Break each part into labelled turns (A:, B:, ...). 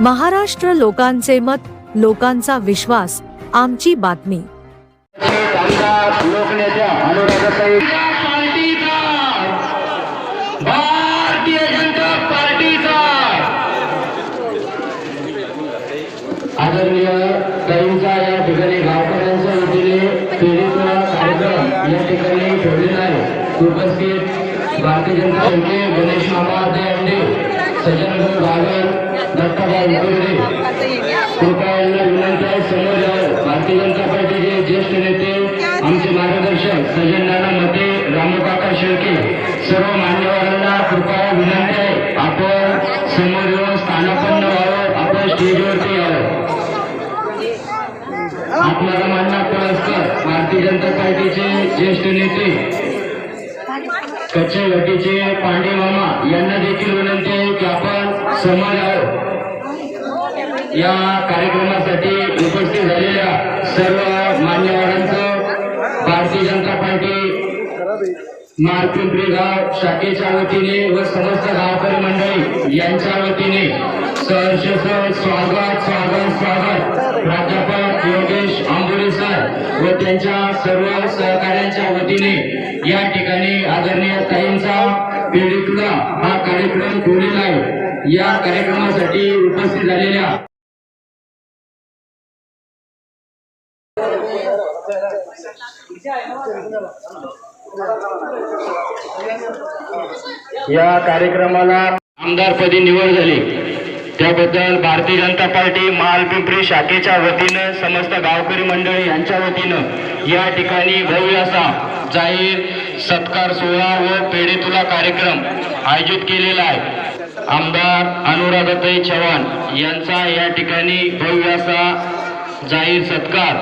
A: महाराष्ट्र लोकांचे मत लोकांचा विश्वास आमची बातमी.
B: आदरणीय या ठिकाणी गावकऱ्यांच्या वतीने कार्यक्रम या ठिकाणी ठेवलेला आहे. उपस्थित भारतीय जनता पक्षाचे गणेश मामा अंडे सज्जन भाऊ बागल कृपया यांना विनंती आहे समोर यावं. भारतीय जनता पार्टीचे ज्येष्ठ नेते आमचे मार्गदर्शक सज्जन नाना मते रामकाका शेळके सर्व मान्यवरांना कृपया विनंती आहे आपण समोर येऊन स्थानापन्न व्हावं आपण स्टेजवरती यावं आपल्याला मान्य पुरस्कार भारतीय जनता पार्टीचे ज्येष्ठ नेते कच्चे गटीचे पांडे मामा यांना देखील विनंती आहे सन्मान आपण या कार्यक्रमासाठी उपस्थित झालेल्या सर्व मान्यवरांचं भारतीय जनता पार्टी मारपिंपरी गाव शाखेच्या वतीने व समस्त गावकरी मंडळी यांच्या वतीने सहर्ष स्वागत स्वागत स्वागत. प्राध्यापक योगेश आंबोले सर व त्यांच्या सर्व सहकाऱ्यांच्या वतीने या ठिकाणी आदरणीय ताईंचा पीडितला हा कार्यक्रम ठेवलेला आहे या कार्यक्रमासाठी उपस्थित झालेल्या या कार्यक्रमाला आमदारपदी निवड झाली. त्याबद्दल भारतीय जनता पार्टी महालपिंपरी शाखेच्या वतीनं समस्त गावकरी मंडळी यांच्या वतीनं या ठिकाणी भव्य असा जाहीर सत्कार सोहळा व पेढेतुला कार्यक्रम आयोजित केलेला आहे. आमदार अनुराधाताई चव्हाण यांचा या ठिकाणी भव्य असा जाहीर सत्कार.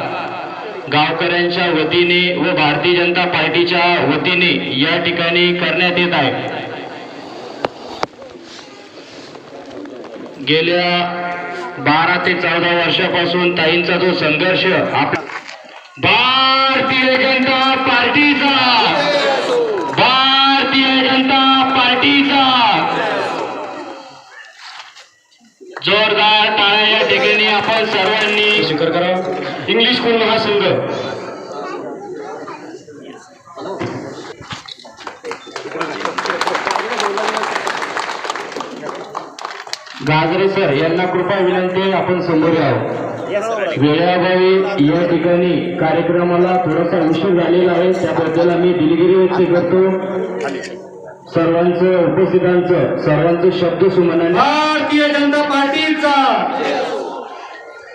B: गावकऱ्यांच्या वतीने व भारतीय जनता पार्टीच्या वतीने या ठिकाणी करण्यात येत आहे. गेल्या बारा ते चौदा वर्षापासून ताईंचा जो संघर्ष आपला भारतीय जनता पार्टीचा! जोरदार टाळ्या या ठिकाणी आपण सर्वांनी स्वीकार करा. इंग्लिश स्कूल महासंघ? गाजरे सर यांना कृपा विनंती आहे आपण समोर यावं. वेळाभावी या ठिकाणी कार्यक्रमाला थोडासा उशीर झालेला आहे त्याबद्दल आम्ही दिलगिरी व्यक्त करतो. सर्वांचं उपस्थितांचं सर्वांचं शब्द सुमनाने
C: भारतीय जनता पार्टीचा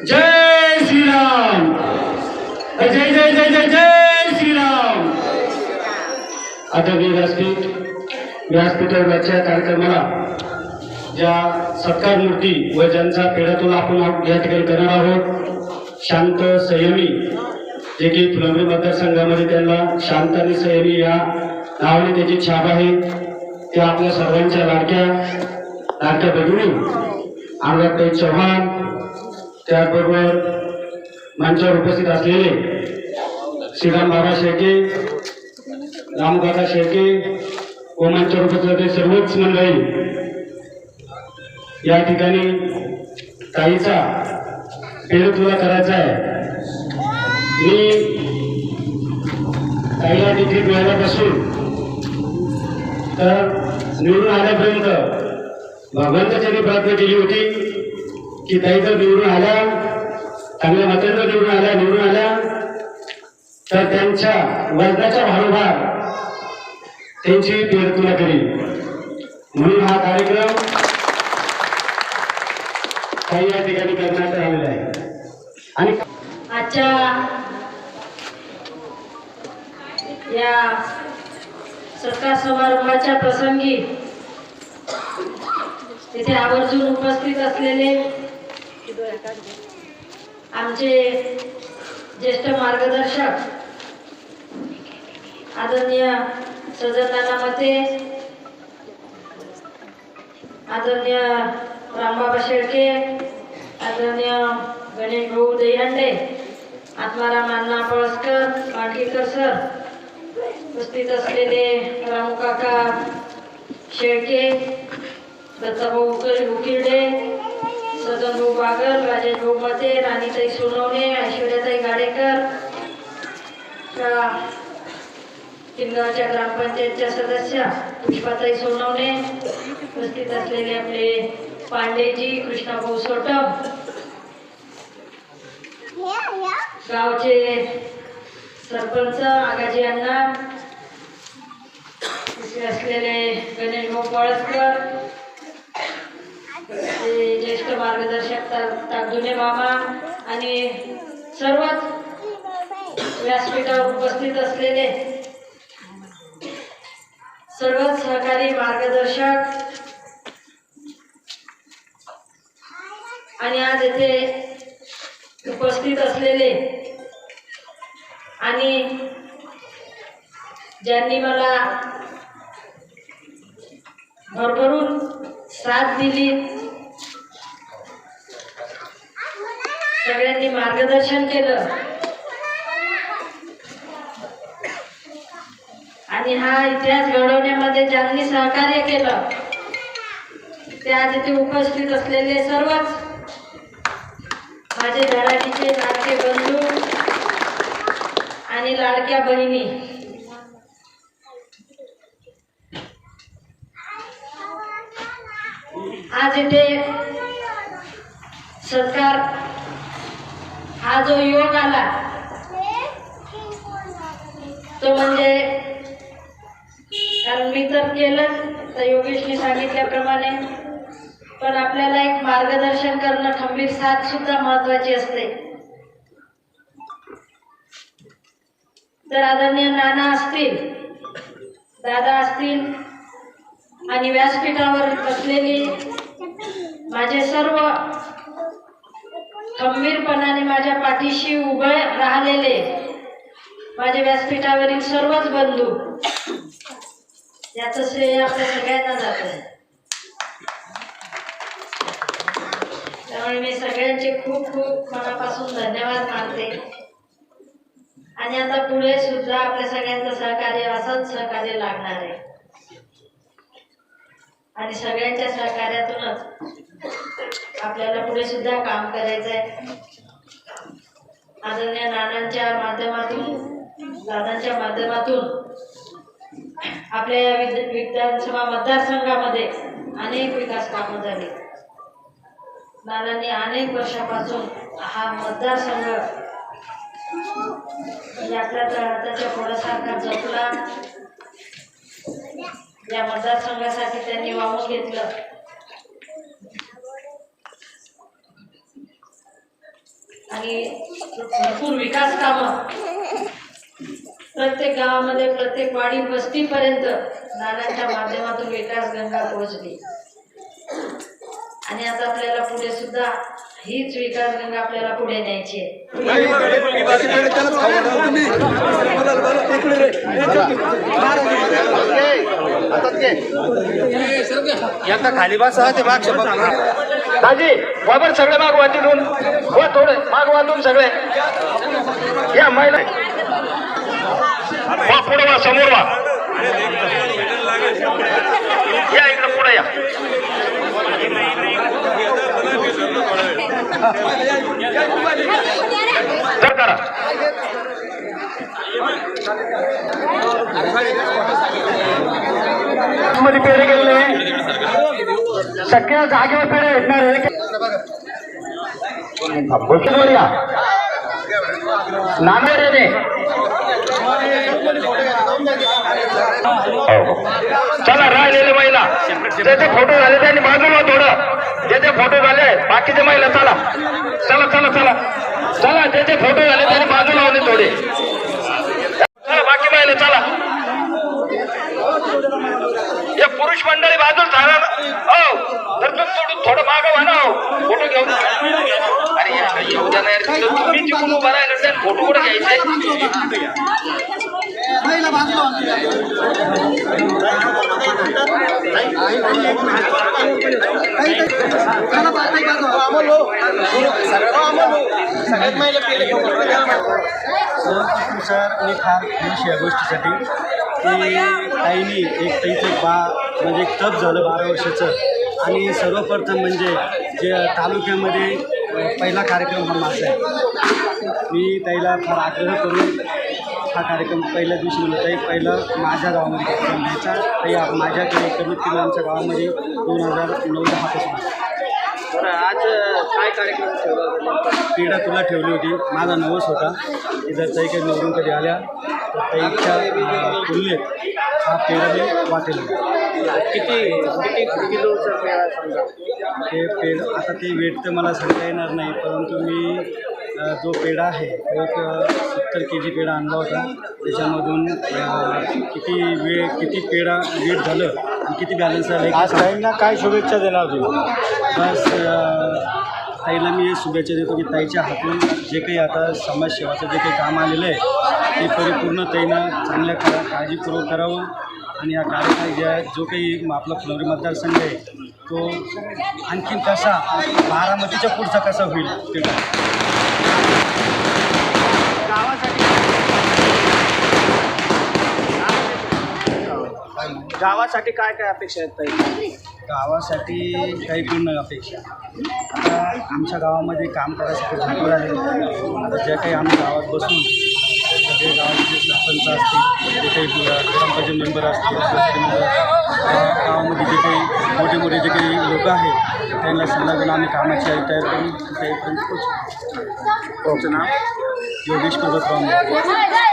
C: जय श्रीराम। जय जय जय जय जय श्रीराम।
B: आता मी व्यासपीठ व्यासपीठावरच्या कार्यक्रमाला ज्या सत्कार मूर्ती व ज्यांचा पेढ्यातून आपण या ठिकाणी करणार आहोत शांत संयमी जे की फुलंबरी मतदारसंघामध्ये त्यांना शांत आणि संयमी या नावाने त्याची छाप आहे. त्या आपल्या सर्वांच्या लाडक्या लाडक्या बहिणी अनुरागताई चव्हाण त्याचबरोबर मंचावर उपस्थित असलेले श्रीराम बाबा शेळके रामकाका शेळके व मंचावर उपस्थित सर्वच मंडळी. या ठिकाणी काहीचा पेरू तुला करायचा आहे. मी ताईला तिकीट मिळाल्यापासून तर निवडून आल्यापर्यंत भगवंताच्याने प्रार्थना केली होती. की ताई निवडून आल्या चांगल्या मतांना निवडून आल्या निवडून आल्या तर त्यांच्या वर्गाच्या भारोभार त्यांची पेरू तुला करील म्हणून हा कार्यक्रम काही या ठिकाणी करण्यात आलेला आहे. आणि
D: आजच्या या सत्कार समारंभाच्या प्रसंगी तिथे आवर्जून उपस्थित असलेले आमचे ज्येष्ठ मार्गदर्शक आदरणीय सजनाना मते आदरणीय रामबाबा शेळके आदरणीय गणेश भाऊ दहीहंडे आत्माराम अण्णा पळसकर मांडकीकर सर उपस्थित असलेले रामकाका शेळके दत्ताभाऊ उकर उकिरडे सदन भाऊ बागल राजेश भाऊ मते राणीताई सोनवणे ऐश्वर्याताई गाडेकर किनगावच्या ग्रामपंचायतच्या सदस्या पुष्पाताई सोनवणे उपस्थित असलेले आपले पांडेजी कृष्णाभाऊ सोटम गावचे सरपंच आगाजी अण्णा असलेले गणेश भाऊ पळसकर मार्गदर्शक मामा आणि सर्वच व्यासपीठावर उपस्थित असलेले सर्वच सहकारी मार्गदर्शक आणि आज येथे उपस्थित असलेले आणि ज्यांनी मला भरभरून साथ दिली सगळ्यांनी मार्गदर्शन केलं. आणि हा इतिहास घडवण्यामध्ये ज्यांनी सहकार्य केलं ते आज इथे उपस्थित असलेले सर्वच माझे धडाडीचे लाडके बंधू आणि लाडक्या बहिणी. आज इथे सरकार हा जो योग आला तो म्हणजे कारण मी तर केलंच तर योगेशने सांगितल्याप्रमाणे. पण आपल्याला एक मार्गदर्शन करणं खंबीर साथ सुद्धा महत्वाची असते. तर आदरणीय नाना असतील दादा असतील आणि व्यासपीठावर बसलेली माझे सर्व खंबीरपणाने माझ्या पाठीशी उभे राहिलेले माझ्या व्यासपीठावरील सर्वच बंधू याचं श्रेय आपल्या सगळ्यांना जातं. त्यामुळे मी सगळ्यांचे खूप खूप मनापासून धन्यवाद मानते. आणि आता पुढे सुद्धा आपल्या सगळ्यांचं सहकार्य असंच सहकार्य लागणार आहे. आणि सगळ्यांच्या सहकार्यातूनच आपल्याला पुढे सुद्धा काम करायचं आहे आदरणीय नानांच्या माध्यमातून दादांच्या माध्यमातून आपल्या या विधानसभा मतदारसंघामध्ये अनेक विकास कामं झाली. नानांनी अनेक वर्षापासून हा मतदारसंघ आपल्या हाताच्या पोळासारखा जपला. या मतदारसंघासाठी त्यांनी वाहून घेतलं. आणि भरपूर विकास कामं प्रत्येक गावामध्ये प्रत्येक वाडी वस्तीपर्यंत नानांच्या माध्यमातून विकास गंगा पोहोचली आणि आता आपल्याला पुढे सुद्धा हीच विकास गंगा आपल्याला पुढे न्यायची आहे
C: आता खाली बसा ते मागच्या दाजी बाबर सगळे माग वाटून हो थोडे माग वाटून सगळे. या महिला. वा पुढे वा समोर वा या इकडे पुढे या तर करा मध्ये पेढे गेले सगळ्या जागेवर पेढे भेटणार आहे. नांदेड येते हो, हो. चला राहिलेले महिला. ज्याचे फोटो झाले त्यांनी बाजूला थोडं. ज्याचे फोटो झाले बाकीचे महिला चला. चला चला चला. चला ज्याचे फोटो झाले त्यांनी बाजूला होते थोडे. चला बाकी महिला चला. हे पुरुष मंडळी बाजूला झाला ना हो तर तू सोडून थोडं मागं व्हा ना हो. फोटो घेऊन अरे यार, येऊ द्या ना यार. तिथं तुम्ही जिंकून उभा राहिला तर फोटो कुठे घ्यायचे
E: सर्वांनुसार मी फार खुश या गोष्टीसाठी की ताईनी एक ताईचं बा म्हणजे एक तप झालं बारा वर्षाचं आणि सर्वप्रथम म्हणजे जे तालुक्यामध्ये पहिला कार्यक्रम हा माझा आहे. मी त्याला फार आग्रह करून हा कार्यक्रम पहिल्या दिवशी म्हणत आहे. पहिलं माझ्या गावामध्ये कार्यक्रम घ्यायचा. आप- माझ्याकडे कमीत कमी आमच्या गावामध्ये दोन हजार नऊ दहापासून
F: बरं आज काय कार्यक्रम ठेवला
E: क्रीडा तुला ठेवली होती. माझा नवस होता. की जर ताई काही निवडून कधी आल्या तर ताईच्या तुलनेत हा पेढा मी वाटेल.
F: किती किती किलोचा मेळा समजा
E: ते पेढ आता ते वेट तर मला सांगता येणार नाही परंतु मी जो पेढा आहे तो एक सत्तर के जी पेढा आणला होता. त्याच्यामधून किती वेळ किती पेढा वेट झालं आणि किती बॅलन्स झालं हे
G: आज ताईंना काय शुभेच्छा देणार तुम्ही?
E: बस ताईला मी शुभेच्छा देतो की ताईच्या हातून जे काही आता समाजसेवाचं जे काही काम आलेलं आहे ते परिपूर्ण ताईनं चांगल्या का काळजीपूर्वक करावं. आणि या कार्यक्रम जे आहे जो काही आपला फुलवरी मतदारसंघ आहे तो आणखीन कसा बारामतीच्या पुढचा कसा होईल ते
F: गावासाठी काय काय अपेक्षा आहेत ताई?
E: गावासाठी काही पूर्ण अपेक्षा. आता आमच्या गावामध्ये काम करायसाठी भरपूर आहे. आता जे काही आम्ही गावात बसून जे गावाचे सरपंच असतील जे काही ग्रामपंचायत मेंबर असतील गावामध्ये जे काही मोठे मोठे जे काही लोक आहेत त्यांना सल्ला देऊन आम्ही कामाची आई तयार करून तयारीपर्यंत पोहोचू.
F: तुमचं नाव?
E: योगेश पर्वतराव